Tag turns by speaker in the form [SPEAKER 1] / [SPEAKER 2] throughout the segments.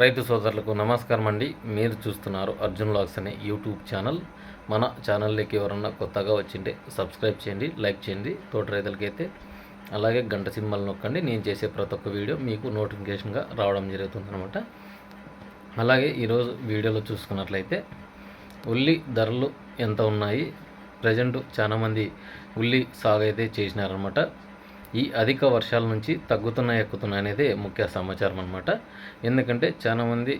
[SPEAKER 1] రైతు సోదరులకు నమస్కారం అండి. మీరు చూస్తున్నారు అర్జున్ లాగ్స్ అనే యూట్యూబ్ ఛానల్. మన ఛానల్లోకి ఎవరన్నా కొత్తగా వచ్చింటే సబ్స్క్రైబ్ చేయండి లైక్ చేయండి తోట రైతులకైతే అలాగే గంట సింబల్ నొక్కండి. నేను చేసే ప్రతి ఒక్క వీడియో మీకు నోటిఫికేషన్గా రావడం జరుగుతుందనమాట అలాగే ఈరోజు వీడియోలో చూసుకున్నట్లయితే ఉల్లి ధరలు ఎంత ఉన్నాయి? ప్రజెంట్ చాలామంది ఉల్లి సాగు అయితే చేసినారనమాట ఈ అధిక వర్షాల నుంచి తగ్గుతున్నాయి ఎక్కుతున్నాయి అనేది ముఖ్య సమాచారం అనమాట ఎందుకంటే చాలామంది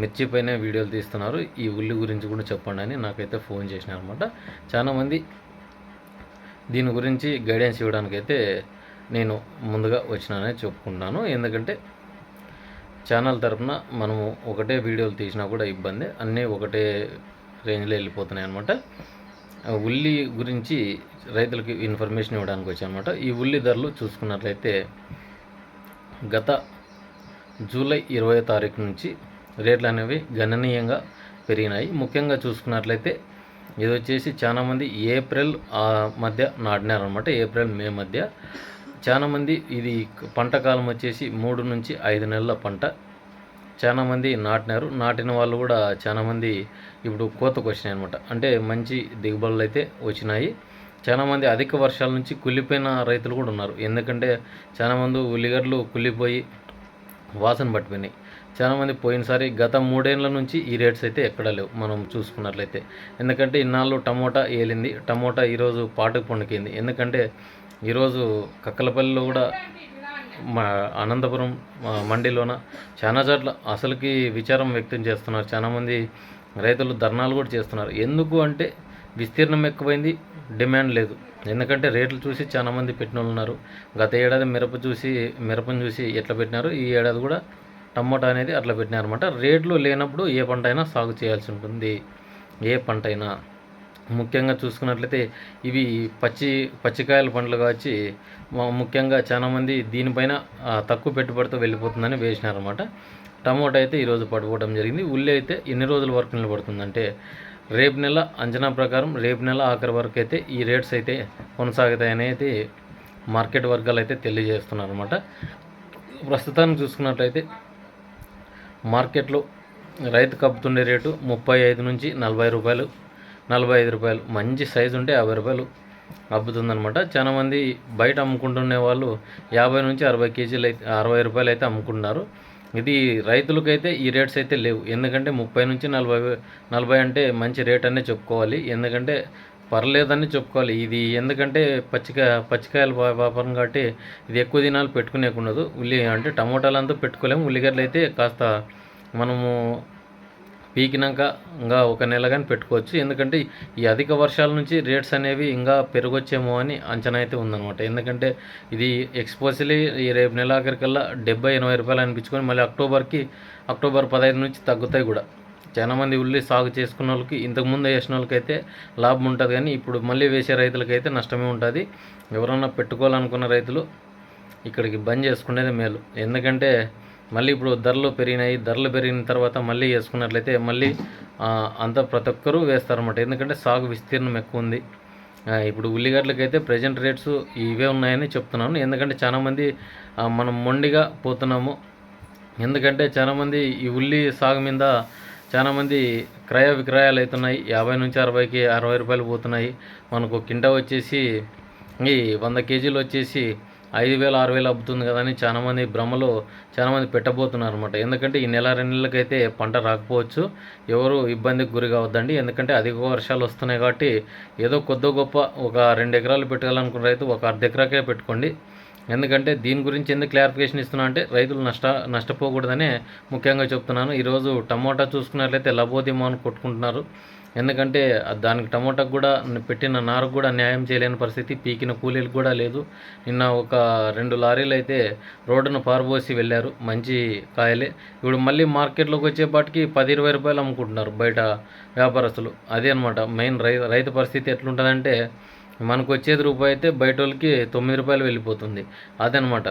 [SPEAKER 1] మిర్చి పైన వీడియోలు తీస్తున్నారు. ఈ ఉల్లి గురించి కూడా చెప్పండి అని నాకైతే ఫోన్ చేసినారనమాట చాలామంది దీని గురించి గైడెన్స్ ఇవ్వడానికైతే నేను ముందుగా వచ్చినానని చెప్పుకుంటున్నాను. ఎందుకంటే ఛానల్ తరపున మనము ఒకటే వీడియోలు తీసినా కూడా ఇబ్బంది. అన్నీ ఒకటే రేంజ్లో వెళ్ళిపోతున్నాయి అనమాట ఉల్లి గురించి రైతులకు ఇన్ఫర్మేషన్ ఇవ్వడానికి వచ్చానమాట. ఈ ఉల్లి ధరలు చూసుకున్నట్లయితే గత జూలై ఇరవై తారీఖు నుంచి రేట్లు అనేవి గణనీయంగా పెరిగినాయి. ముఖ్యంగా చూసుకున్నట్లయితే ఇది వచ్చేసి చాలామంది ఏప్రిల్ మధ్య నాటినారనమాట ఏప్రిల్ మే మధ్య. చాలామంది ఇది పంట కాలం వచ్చేసి మూడు నుంచి ఐదు నెలల పంట చాలామంది నాటినారు. నాటిన వాళ్ళు కూడా చాలామంది ఇప్పుడు కోతకు వచ్చినాయి అనమాట అంటే మంచి దిగుబడులు అయితే వచ్చినాయి. చాలామంది అధిక వర్షాల నుంచి కుళ్ళిపోయిన రైతులు కూడా ఉన్నారు. ఎందుకంటే చాలామంది ఉల్లిగడ్డలు కుళ్ళిపోయి వాసన పట్టిపోయినాయి. చాలామంది పోయినసారి గత మూడేళ్ళ నుంచి ఈ రేట్స్ అయితే ఎక్కడ లేవు. మనం చూసుకున్నట్లయితే ఎందుకంటే ఇన్నాళ్ళు టమోటా ఏలింది. టమోటా ఈరోజు పాటకు పండుకింది. ఎందుకంటే ఈరోజు కక్కలపల్లిలో కూడా అనంతపురం మండీలోన చాలా చోట్ల అసలుకి విచారం వ్యక్తం చేస్తున్నారు. చాలామంది రైతులు ధర్నాలు కూడా చేస్తున్నారు. ఎందుకు అంటే విస్తీర్ణం ఎక్కువైంది డిమాండ్ లేదు. ఎందుకంటే రేట్లు చూసి చాలామంది పెట్టిన ఉన్నారు. గత ఏడాది మిరప చూసి మిరపను చూసి ఎట్లా పెట్టినారు? ఈ ఏడాది కూడా టమోటా అనేది అట్లా పెట్టినారనమాట రేట్లు లేనప్పుడు ఏ పంట అయినా సాగు చేయాల్సి ఉంటుంది. ఏ పంట అయినా. ముఖ్యంగా చూసుకున్నట్లయితే ఇవి పచ్చి పచ్చికాయల పండ్లు కాచి ముఖ్యంగా చాలామంది దీనిపైన తక్కువ పెట్టుబడితో వెళ్ళిపోతుందని వేసినారనమాట టమోటా అయితే ఈరోజు పడిపోవడం జరిగింది. ఉల్లి అయితే ఎన్ని రోజుల వరకు నిలబడుతుందంటే రేపు నెల అంచనా ప్రకారం రేపు నెల ఆఖరి వరకు అయితే ఈ రేట్స్ అయితే కొనసాగుతాయని అయితే మార్కెట్ వర్గాలు అయితే తెలియజేస్తున్నారు అనమాట ప్రస్తుతానికి చూసుకున్నట్లయితే మార్కెట్లో రైతు కప్పుతుండే రేటు ముప్పై ఐదు నుంచి నలభై రూపాయలు నలభై ఐదు రూపాయలు. మంచి సైజు ఉంటే యాభై రూపాయలు అబ్బుతుందనమాట చాలామంది బయట అమ్ముకుంటునే వాళ్ళు యాభై నుంచి అరవై కేజీలు అయితే అరవై రూపాయలు అయితే అమ్ముకుంటున్నారు. ఇది రైతులకైతే ఈ రేట్స్ అయితే లేవు. ఎందుకంటే ముప్పై నుంచి నలభై నలభై అంటే మంచి రేట్ అనే చెప్పుకోవాలి. ఎందుకంటే పర్లేదని చెప్పుకోవాలి. ఇది ఎందుకంటే పచ్చికాయ పచ్చికాయల వ్యాపారం కాబట్టి ఇది ఎక్కువ దినాలు పెట్టుకునేకుండదు. ఉల్లి అంటే టమోటాలంతా పెట్టుకోలేము. ఉల్లిగడ్డలు అయితే కాస్త మనము పీకినాక ఇంకా ఒక నెల కానీ పెట్టుకోవచ్చు. ఎందుకంటే ఈ అధిక వర్షాల నుంచి రేట్స్ అనేవి ఇంకా పెరగొచ్చేమో అని అంచనా అయితే ఉందన్నమాట. ఎందుకంటే ఇది ఎక్స్పోజలీ ఈ రేపు నెలాఖరికల్లా డెబ్బై ఎనభై రూపాయలు అనిపించుకొని మళ్ళీ అక్టోబర్కి అక్టోబర్ పదహైదు నుంచి తగ్గుతాయి కూడా. చాలామంది ఉల్లి సాగు చేసుకున్న వాళ్ళకి ఇంతకుముందు వేసిన వాళ్ళకైతే లాభం ఉంటుంది కానీ ఇప్పుడు మళ్ళీ వేసే రైతులకైతే నష్టమే ఉంటుంది. ఎవరన్నా పెట్టుకోవాలనుకున్న రైతులు ఇక్కడికి బంద్ చేసుకునేది మేలు. ఎందుకంటే మళ్ళీ ఇప్పుడు ధరలు పెరిగినాయి. ధరలు పెరిగిన తర్వాత మళ్ళీ వేసుకున్నట్లయితే మళ్ళీ అంత అంతా ప్రతి ఒక్కరూ వేస్తారన్నమాట. ఎందుకంటే సాగు విస్తీర్ణం ఎక్కువ ఉంది. ఇప్పుడు ఉల్లిగడ్డలకైతే ప్రజెంట్ రేట్స్ ఇవే ఉన్నాయని చెప్తున్నాను. ఎందుకంటే చాలామంది మనం మొండిగా పోతున్నాము. ఎందుకంటే చాలామంది ఈ ఉల్లి సాగు మీద చాలామంది క్రయ విక్రయాలు అవుతున్నాయి. యాభై నుంచి అరవైకి అరవై రూపాయలు పోతున్నాయి. మనకు కింట వచ్చేసి ఈ వంద కేజీలు వచ్చేసి ఐదు వేలు ఆరు వేలు అబ్బుతుంది కదా అని చాలామంది భ్రమలో చాలామంది పెట్టబోతున్నారు అనమాట ఎందుకంటే ఈ నెల రెండు నెలలకైతే పంట రాకపోవచ్చు. ఎవరు ఇబ్బందికి గురి కావద్దండి. ఎందుకంటే అధిక వర్షాలు వస్తున్నాయి కాబట్టి ఏదో కొద్ది గొప్ప ఒక రెండు ఎకరాలు పెట్టాలనుకున్న రైతు ఒక అర్ధ ఎకరాకే పెట్టుకోండి. ఎందుకంటే దీని గురించి ఎందుకు క్లారిఫికేషన్ ఇస్తున్నా అంటే రైతులు నష్ట నష్టపోకూడదనే ముఖ్యంగా చెప్తున్నాను. ఈరోజు టమోటా చూసుకున్నట్లయితే లబోదిమో అని కొట్టుకుంటున్నారు. ఎందుకంటే దానికి టమోటాకు కూడా పెట్టిన నారకు కూడా న్యాయం చేయలేని పరిస్థితి పీకిన కూలీలకు కూడా లేదు. నిన్న ఒక రెండు లారీలు అయితే రోడ్డును పారబోసి వెళ్ళారు. మంచి కాయలే. ఇప్పుడు మళ్ళీ మార్కెట్లోకి వచ్చేపాటికి పది ఇరవై రూపాయలు అమ్ముకుంటున్నారు బయట వ్యాపారస్తులు. అదే అనమాట మెయిన్ రై రైతు పరిస్థితి ఎట్లుంటుందంటే మనకు వచ్చేది రూపాయి అయితే బయట వాళ్ళకి తొమ్మిది రూపాయలు వెళ్ళిపోతుంది. అదనమాట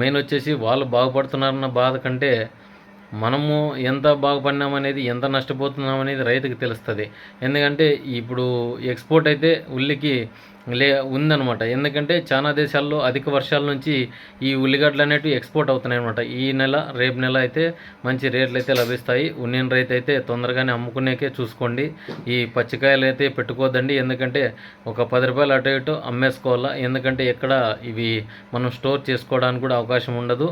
[SPEAKER 1] మెయిన్ వచ్చేసి వాళ్ళు బాగుపడుతున్నారన్న బాధ కంటే మనము ఎంత బాగుపడినామనేది ఎంత నష్టపోతున్నాం అనేది రైతుకు తెలుస్తుంది. ఎందుకంటే ఇప్పుడు ఎక్స్పోర్ట్ అయితే ఉల్లికి లే ఉందన్నమాట. ఎందుకంటే చాలా దేశాల్లో అధిక వర్షాల నుంచి ఈ ఉల్లిగడ్డలు అనేవి ఎక్స్పోర్ట్ అవుతున్నాయి అనమాట ఈ నెల రేపు నెల అయితే మంచి రేట్లు అయితే లభిస్తాయి. ఉన్నిన రైతు అయితే తొందరగానే అమ్ముకునేకే చూసుకోండి. ఈ పచ్చికాయలు అయితే పెట్టుకోవద్దండి. ఎందుకంటే ఒక పది రూపాయలు అటు ఇటు అమ్మేసుకోవాలా? ఎందుకంటే ఎక్కడ ఇవి మనం స్టోర్ చేసుకోవడానికి కూడా అవకాశం ఉండదు.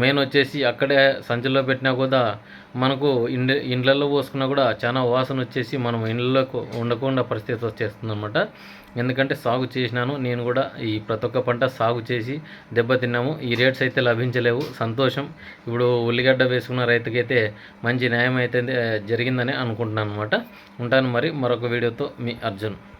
[SPEAKER 1] మెయిన్ వచ్చేసి అక్కడే సంచిలో పెట్టినా కూడా మనకు ఇండ్ల ఇండ్లలో పోసుకున్నా కూడా చాలా వాసన వచ్చేసి మనం ఇండ్లకు ఉండకుండా పరిస్థితి వచ్చేస్తుంది అనమాట ఎందుకంటే సాగు చేసినాను నేను కూడా ఈ ప్రతి ఒక్క పంట సాగు చేసి దెబ్బతిన్నాము. ఈ రేట్స్ అయితే లభించలేవు. సంతోషం. ఇప్పుడు ఉల్లిగడ్డ వేసుకున్న రైతుకైతే మంచి న్యాయం అయితే జరిగిందని అనుకుంటున్నాను అనమాట ఉంటాను మరి మరొక వీడియోతో మీ అర్జున్.